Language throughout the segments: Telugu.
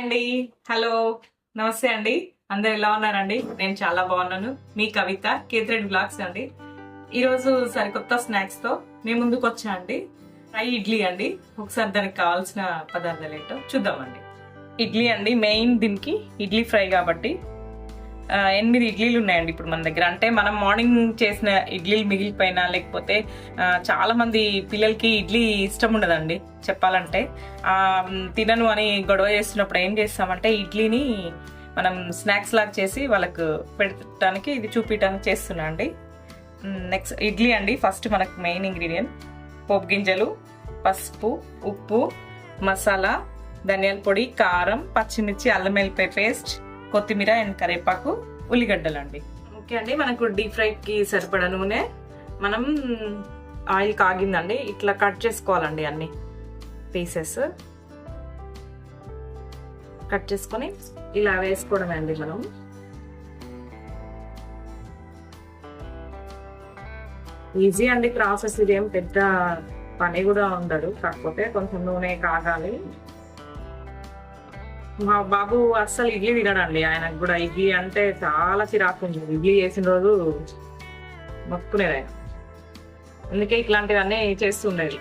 అండి. హలో. నమస్తే అండి. అందరు ఎలా ఉన్నారండి? నేను చాలా బాగున్నాను. మీ కవిత కేత్రెడ్ బ్లాగ్స్ అండి. ఈరోజు సరికొత్త స్నాక్స్తో మీ ముందుకు వచ్చా అండి. ఫ్రై ఇడ్లీ అండి. ఒకసారి దానికి కావాల్సిన పదార్థాలు ఏంటో చూద్దామండి. ఇడ్లీ అండి. మెయిన్ దీనికి ఇడ్లీ ఫ్రై కాబట్టి ఎనిమిది ఇడ్లీలు ఉన్నాయండి ఇప్పుడు మన దగ్గర. అంటే మనం మార్నింగ్ చేసిన ఇడ్లీలు మిగిలిపోయినా లేకపోతే చాలామంది చాలా మంది పిల్లలకి ఇడ్లీ ఇష్టం ఉండదండి చెప్పాలంటే. తినను అని గొడవ చేస్తున్నప్పుడు ఏం చేస్తామంటే ఇడ్లీని మనం స్నాక్స్ లాగా చేసి వాళ్ళకు పెట్టడానికి ఇది చూపించడానికి చేస్తున్నా అండి. నెక్స్ట్ ఇడ్లీ అండి. ఫస్ట్ మనకు మెయిన్ ఇంగ్రీడియంట్ పోపు గింజలు పసుపు ఉప్పు మసాలా ధనియాల పొడి కారం పచ్చిమిర్చి అల్లం వెల్లిపాయ పేస్ట్ కొత్తిమీర అండ్ కరివేపాకు ఉల్లిగడ్డలు అండి ఓకే అండి మనకు డీప్ ఫ్రైకి సరిపడా నూనె. మనం ఆయిల్ కాగిందండి ఇట్లా కట్ చేసుకోవాలండి అన్ని పీసెస్. కట్ చేసుకొని ఇలా వేసుకోవడమే అండి మనం. ఈజీ అండి ప్రాసెస్ ఇదేం పెద్ద పని కూడా ఉండదు కాకపోతే కొంచెం నూనె కాగాలి. మా బాబు అస్సలు ఇడ్లీ తినడండి. ఆయనకు కూడా ఇడ్లీ అంటే చాలా చిరాకు ఉంది. ఇడ్లీ చేసిన రోజు మొక్కునేది ఆయన. అందుకే ఇట్లాంటివన్నీ చేస్తుండేది.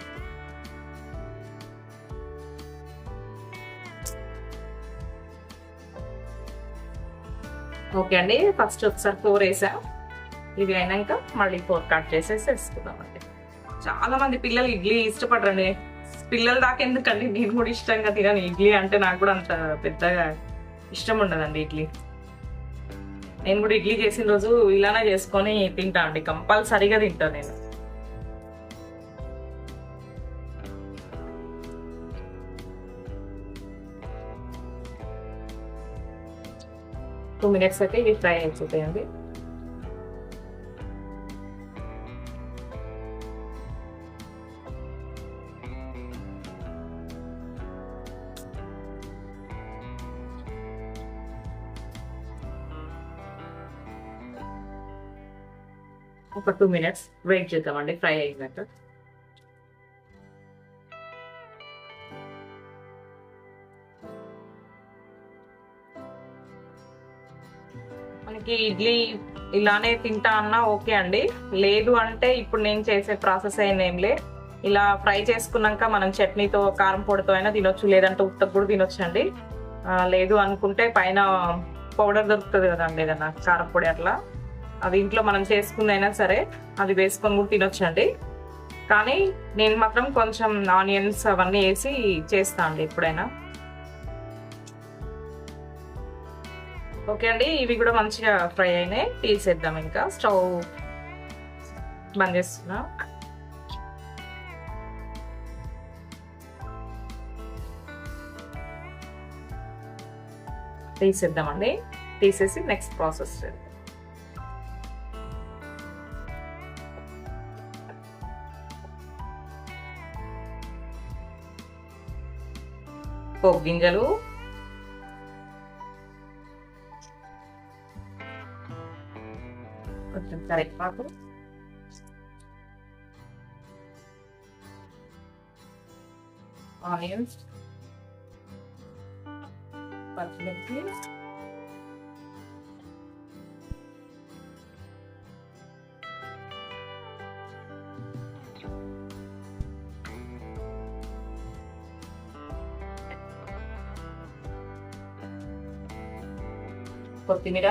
ఓకే అండి. ఫస్ట్ ఒకసారి ఫోర్ వేసా. ఇది అయినాక మళ్ళీ ఫోర్ కట్ చేసేసి వేసుకుందామండి. చాలా మంది పిల్లలు ఇడ్లీ ఇష్టపడరండి. పిల్లల దాకా ఎందుకండి? నేను కూడా ఇష్టంగా తినను. ఇడ్లీ అంటే నాకు కూడా అంత పెద్దగా ఇష్టం ఉండదండి ఇడ్లీ. నేను కూడా ఇడ్లీ చేసిన రోజు ఇలానే చేసుకొని తింటా అండి. కంపల్సరీగా తింటాను నేను. టూ మినిట్స్ అయితే ఇవి ఫ్రై అయిపోతాయండి. ఒక టూ మినిట్స్ వెయిట్ చేద్దామండి ఫ్రై అయినాక. మనకి ఇడ్లీ ఇలానే తింటా అన్నా ఓకే అండి. లేదు అంటే ఇప్పుడు నేను చేసే ప్రాసెస్ అయిన ఏంలే ఇలా ఫ్రై చేసుకున్నాక మనం చట్నీతో కారం పొడితో అయినా తినొచ్చు లేదంటే ఉత్తకు కూడా తినొచ్చు అండి. లేదు అనుకుంటే పైన పౌడర్ దొరుకుతుంది కదండి ఏదన్నా కారం పొడి అట్లా. అది ఇంట్లో మనం చేసుకుందైనా సరే అది వేసుకొని కూడా తినొచ్చండి. కానీ నేను మాత్రం కొంచెం ఆనియన్స్ అవన్నీ వేసి చేస్తా అండి ఎప్పుడైనా. ఓకే అండి ఇవి కూడా మంచిగా ఫ్రై అయినాయి. తీసేద్దాం ఇంకా. స్టవ్ బంద్ చేస్తున్నా. తీసేద్దామండి. తీసేసి నెక్స్ట్ ప్రాసెస్ చేద్దాం. పోపు గింజలు. కొంచెం కరివేపాకు. ఆనియన్స్. పచ్చిమిర్చి. కొత్తిమీర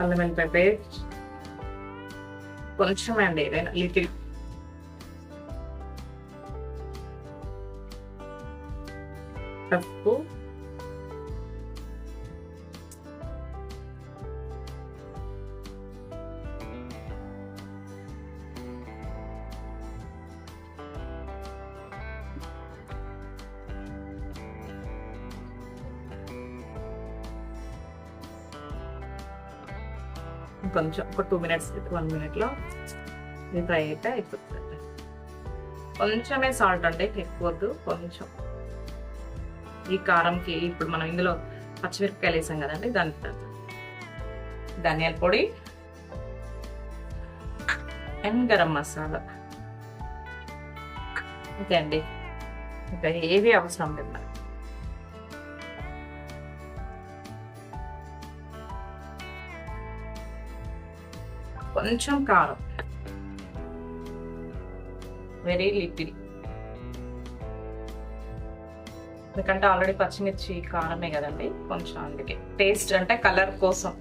అల్లం వెల్లిపాయ పేస్ట్ కొంచెం అండి ఏదైనా లిటిల్ పసుపు కొంచెం ఒక టూ మినిట్స్ వన్ మినిట్లో ఇది ఫ్రై అయితే అయిపోతుంది. కొంచెమే సాల్ట్ అంటే ఎక్కువ వద్దు కొంచెం. ఈ కారంకి ఇప్పుడు మనం ఇందులో పచ్చిమిరపకాయలు వేసాం కదండి దాని తర్వాత ధనియాల పొడి అండ్ గరం మసాలా. ఓకే అండి. ఇంకా ఏవి అవసరం లేదు మనకి. కొంచెం కారం. వెరీ లిటిల్ ఎందుకంటే ఆల్రెడీ పచ్చిమిర్చి కారమే కదండి. కొంచెం అందుకే. టేస్ట్ అంటే కలర్ కోసం.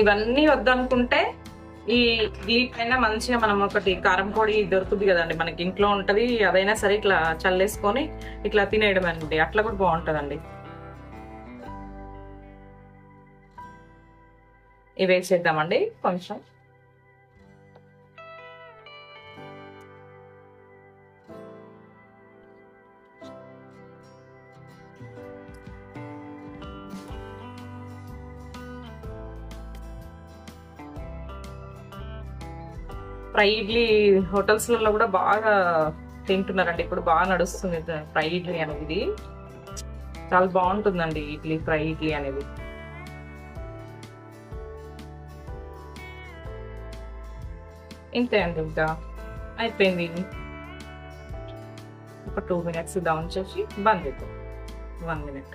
ఇవన్నీ వద్దనుకుంటే ఈ ఈ పైన మంచిగా మనం ఒకటి కారం పొడి దొరుకుతుంది కదండి. మనకి ఇంట్లో ఉంటది అదైనా సరే ఇట్లా చల్లేసుకొని ఇట్లా తినేయడం అండి అట్లా కూడా బాగుంటుందండి. ఇవి వేసేద్దామండి కొంచెం. ఫ్రై ఇడ్లీ హోటల్స్లలో కూడా బాగా తింటున్నారండి. ఇప్పుడు బాగా నడుస్తుంది. ఫ్రై ఇడ్లీ అనేది. చాలా బాగుంటుందండి ఇడ్లీ ఫ్రై ఇడ్లీ అనేది. ఇంతే అండి ఇంకా అయిపోయింది ఒక టూ మినిట్స్ డౌన్ చేసి బంద్ చేద్దాం. వన్ మినిట్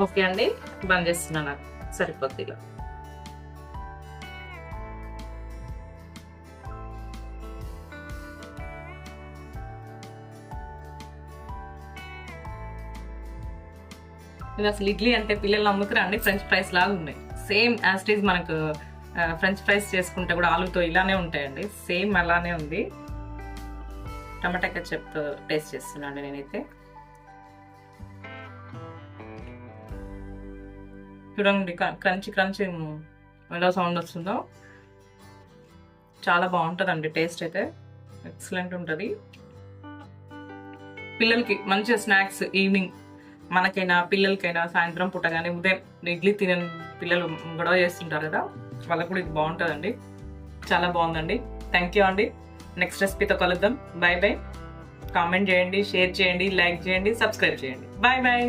ఓకే అండి? బంద్ చేస్తున్నాను సరిపోద్ది ఇలా. అసలు ఇడ్లీ అంటే పిల్లలు నమ్ముతారా అండి? ఫ్రెంచ్ ఫ్రైస్ లాగా ఉన్నాయి. సేమ్ యాస్టీజ్ మనకు ఫ్రెంచ్ ఫ్రైస్ చేసుకుంటే కూడా ఆలుతో ఇలానే ఉంటాయండి. సేమ్ అలానే ఉంది. టమాటా కెచ్చప్తో టేస్ట్ చేస్తున్నాను నేనైతే. చూడండి క్రంచి క్రంచి ఎలా సౌండ్ వస్తుందో. చాలా బాగుంటుందండి టేస్ట్ అయితే. ఎక్సలెంట్ ఉంటుంది. పిల్లలకి మంచిగా స్నాక్స్ ఈవినింగ్ మనకైనా పిల్లలకైనా సాయంత్రం పూట కానీ ఉదయం ఇడ్లీ తినని పిల్లలు గొడవ చేస్తుంటారు కదా. వాళ్ళకు కూడా ఇది బాగుంటుందండి. చాలా బాగుందండి. థ్యాంక్ యూ అండి. నెక్స్ట్ రెసిపీతో కలుద్దాం. బాయ్ బాయ్ కామెంట్ చేయండి షేర్ చేయండి లైక్ చేయండి సబ్స్క్రైబ్ చేయండి. Bye bye